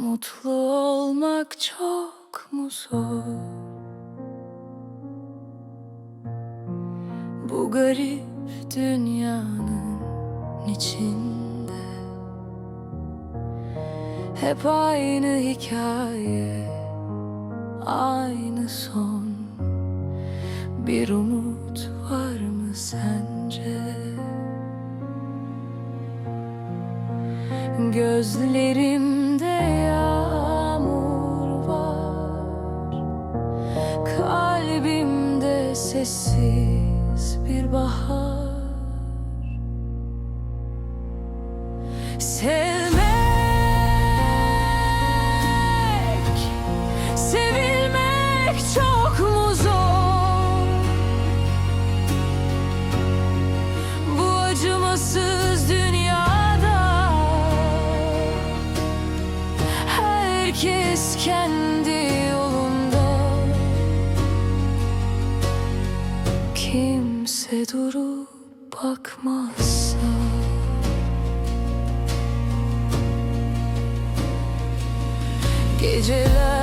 Mutlu olmak çok mu zor? Bu garip dünyanın içinde Hep aynı hikaye, aynı son Bir umut var mı sence? Gözlerimde Kalbimde sessiz bir bahar Sevmek, sevilmek çok mu zor? Bu acımasız dünyada Herkes kendi Kimse durup bakmazsa. Geceler